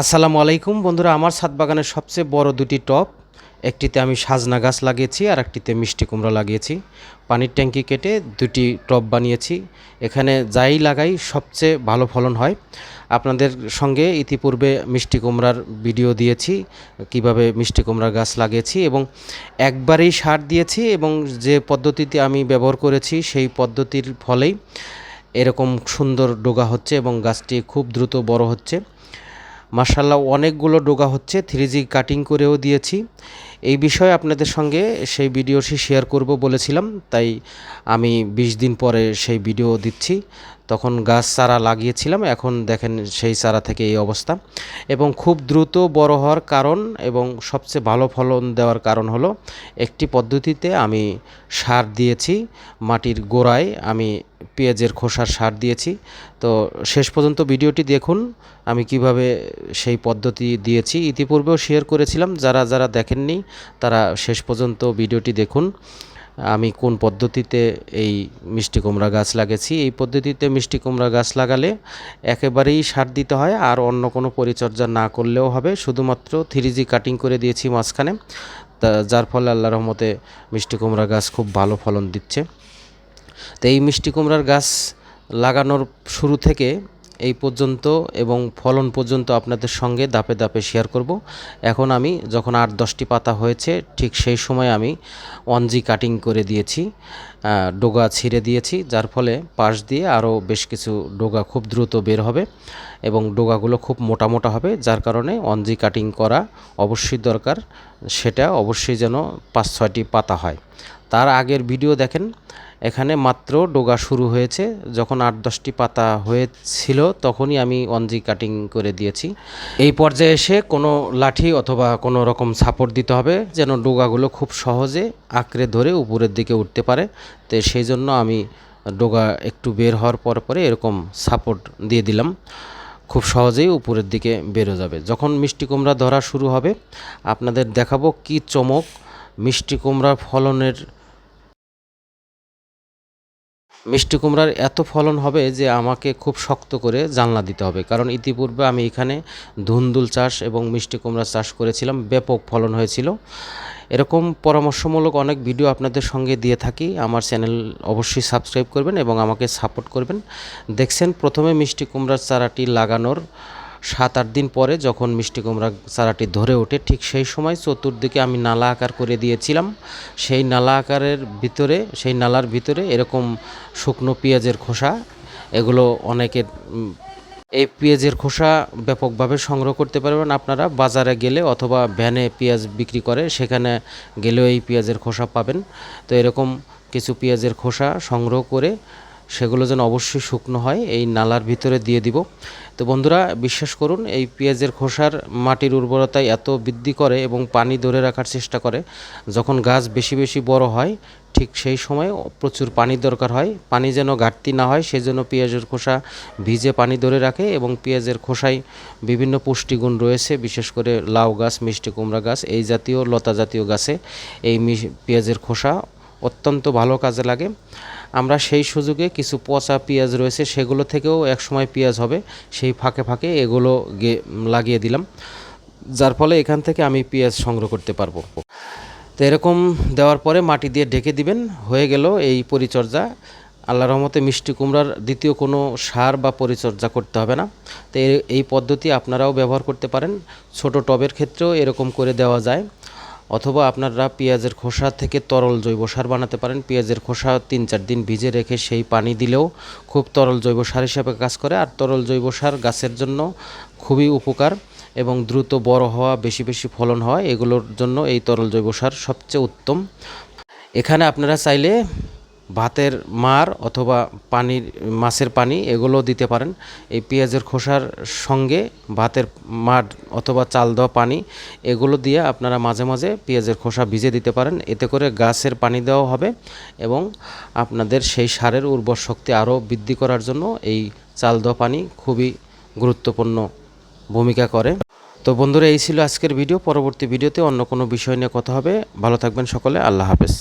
আসসালামু আলাইকুম বন্ধুরা, আমার ছাদ বাগানের সবচেয়ে বড় দুটি টব একটিতে আমি সাজনা গাছ লাগিয়েছি আর একটিতে মিষ্টি কুমড়া লাগিয়েছি। পানির ট্যাঙ্কি কেটে দুটি টব বানিয়েছি। এখানে যাই লাগাই সবচেয়ে ভালো ফলন হয়। আপনাদের সঙ্গে ইতিপূর্বে মিষ্টি কুমড়ার ভিডিও দিয়েছি, কীভাবে মিষ্টি কুমড়ার গাছ লাগিয়েছি এবং একবারেই সার দিয়েছি এবং যে পদ্ধতিতে আমি ব্যবহার করেছি সেই পদ্ধতির ফলেই এরকম সুন্দর ডোগা হচ্ছে এবং গাছটি খুব দ্রুত বড় হচ্ছে। মার্শাল্লাহ অনেকগুলো ডোগা হচ্ছে থ্রি জি কাটিং করেও দিয়েছি। এই বিষয়ে আপনাদের সঙ্গে সেই ভিডিওটি শেয়ার করব বলেছিলাম, তাই আমি বিশ দিন পরে সেই ভিডিও দিচ্ছি। তখন গাছ চারা লাগিয়েছিলাম, এখন দেখেন সেই চারা থেকে এই অবস্থা। এবং খুব দ্রুত বড় হওয়ার কারণ এবং সবচেয়ে ভালো ফলন দেওয়ার কারণ হলো, একটি পদ্ধতিতে আমি সার দিয়েছি মাটির গোড়ায়, আমি পেঁয়াজের খোসার সার দিয়েছি। তো শেষ পর্যন্ত ভিডিওটি দেখুন, আমি কীভাবে সেই পদ্ধতি দিয়েছি। ইতিপূর্বেও শেয়ার করেছিলাম, যারা যারা দেখেননি, তারা শেষ পর্যন্ত ভিডিওটি দেখুন। আমি কোন পদ্ধতিতে এই মিষ্টি কুমড়া গাছ লাগিয়েছি, এই পদ্ধতিতে মিষ্টি কুমড়া গাছ লাগালে একেবারেই সার দিতে হয়, আর অন্য কোনো পরিচর্যা না করলেও হবে। শুধুমাত্র থ্রি জি কাটিং করে দিয়েছি মাঝখানে যার ফলে আল্লাহ রহমতে মিষ্টি কুমড়া গাছ খুব ভালো ফলন দিচ্ছে। তো এই মিষ্টি কুমড়ার গাছ লাগানোর শুরু থেকে এই পর্যন্ত এবং ফলন পর্যন্ত আপনাদের সঙ্গে দাপে দাপে শেয়ার করব। এখন আমি যখন আট দশটি পাতা হয়েছে, ঠিক সেই সময় আমি অনজি কাটিং করে দিয়েছি ডোগা ছিঁড়ে দিয়েছি, যার ফলে পাশ দিয়ে আরও বেশ কিছু ডোগা খুব দ্রুত বের হবে এবং ডোগাগুলো খুব মোটা মোটা হবে, যার কারণে অনজি কাটিং করা অবশ্যই দরকার। সেটা অবশ্যই যেন পাঁচ ছয়টি পাতা হয়। তার আগের ভিডিও দেখেন এখানে মাত্র ডোগা শুরু হয়েছে। যখন আট দশটি পাতা হয়েছিল, তখনই আমি অনজি কাটিং করে দিয়েছি। এই পর্যায়ে এসে কোনো লাঠি অথবা কোনো রকম সাপোর্ট দিতে হবে, যেন ডোগাগুলো খুব সহজে আঁকড়ে ধরে উপরের দিকে উঠতে পারে। তো সেই জন্য আমি ডোগা একটু বের হওয়ার পর পরে এরকম সাপোর্ট দিয়ে দিলাম। খুব সহজেই উপরের দিকে বেরো যাবে। যখন মিষ্টি কুমড়া ধরা শুরু হবে, আপনাদের দেখাবো কি চমক মিষ্টি কুমড়া ফলনের মিষ্টি কুমড়ার এত ফলন হবে যে আমাকে খুব শক্ত করে জানলা দিতে হবে। কারণ ইতিপূর্বে আমি এখানে ধুন্দুল চাষ এবং মিষ্টি কুমড়া চাষ করেছিলাম, ব্যাপক ফলন হয়েছিল। এরকম পরামর্শমূলক অনেক ভিডিও আপনাদের সঙ্গে দিয়ে থাকি। আমার চ্যানেল অবশ্যই সাবস্ক্রাইব করবেন এবং আমাকে সাপোর্ট করবেন। দেখছেন, প্রথমে মিষ্টি কুমড়ার চারাটি লাগানোর সাত আট দিন পরে যখন মিষ্টি কুমড়া চারাটি ধরে ওঠে, ঠিক সেই সময় চতুর্দিকে আমি নালা আকার করে দিয়েছিলাম। সেই নালা আকারের ভিতরে, সেই নালার ভিতরে এরকম শুকনো পেঁয়াজের খোসা, এগুলো অনেকের এই পেঁয়াজের খোসা ব্যাপকভাবে সংগ্রহ করতে পারবেন আপনারা। বাজারে গেলে অথবা ভ্যানে পেঁয়াজ বিক্রি করে, সেখানে গেলেও এই পেঁয়াজের খোসা পাবেন। তো এরকম কিছু পেঁয়াজের খোসা সংগ্রহ করে সেগুলো যেন অবশ্যই শুকনো হয়, এই নালার ভিতরে দিয়ে দিব। তো বন্ধুরা, বিশ্বাস করুন, এই পেঁয়াজের খোসার মাটির উর্বরতায় এত বৃদ্ধি করে এবং পানি ধরে রাখার চেষ্টা করে, যখন গাছ বেশি বেশি বড় হয়, ঠিক সেই সময় প্রচুর পানি দরকার হয়। পানি যেন ঘাটতি না হয়, সেজন্য পেঁয়াজের খোসা ভিজে পানি ধরে রাখে এবং পেঁয়াজের খোসায় বিভিন্ন পুষ্টিগুণ রয়েছে, বিশেষ করে লাউ গাছ, মিষ্টি কুমড়া গাছ, এই জাতীয়, লতা জাতীয় গাছে এই পেঁয়াজের খোসা অত্যন্ত ভালো কাজে লাগে। আমরা সেই সুযোগে কিছু পচা পেঁয়াজ রয়েছে, সেগুলো থেকেও একসময় পেঁয়াজ হবে। সেই ফাঁকে ফাঁকে এগুলো লাগিয়ে দিলাম। যার ফলে এখান থেকে আমি পেঁয়াজ সংগ্রহ করতে পারব। তো এরকম দেওয়ার পরে মাটি দিয়ে ঢেকে দিবেন। হয়ে গেল এই পরিচর্যা। আল্লাহ রহমতে মিষ্টি কুমড়ার দ্বিতীয় কোনো সার বা পরিচর্যা করতে হবে না। তো এই পদ্ধতি আপনারাও ব্যবহার করতে পারেন। ছোট টবের ক্ষেত্রেও এরকম করে দেওয়া যায়। অথবা আপনারা পেঁয়াজের খোসা থেকে তরল জৈব সার বানাতে পারেন। পেঁয়াজের খোসা তিন চার দিন ভিজে রেখে সেই পানি দিলেও খুব তরল জৈব সার হিসাবে কাজ করে। আর তরল জৈব সার গাছের জন্য খুবই উপকার এবং দ্রুত বড় হওয়া, বেশি বেশি ফলন হয় এগুলোর জন্য এই তরল জৈব সার সবচেয়ে উত্তম। এখানে আপনারা চাইলে ভাতের মার অথবা পানির, মাছের পানি এগুলো দিতে পারেন। এই পেঁয়াজের খোসার সঙ্গে ভাতের মার অথবা চাল দেওয়া পানি এগুলো দিয়ে আপনারা মাঝে মাঝে পেঁয়াজের খোসা ভিজে দিতে পারেন। এতে করে গাছের পানি দেওয়া হবে এবং আপনাদের সেই সারের উর্বর শক্তি আরও বৃদ্ধি করার জন্য এই চাল দেওয়া পানি খুবই গুরুত্বপূর্ণ ভূমিকা করে। তো বন্ধুরা, এই ছিল আজকের ভিডিও। পরবর্তী ভিডিওতে অন্য কোনো বিষয় নিয়ে কথা হবে। ভালো থাকবেন সকলে। আল্লাহ হাফেজ।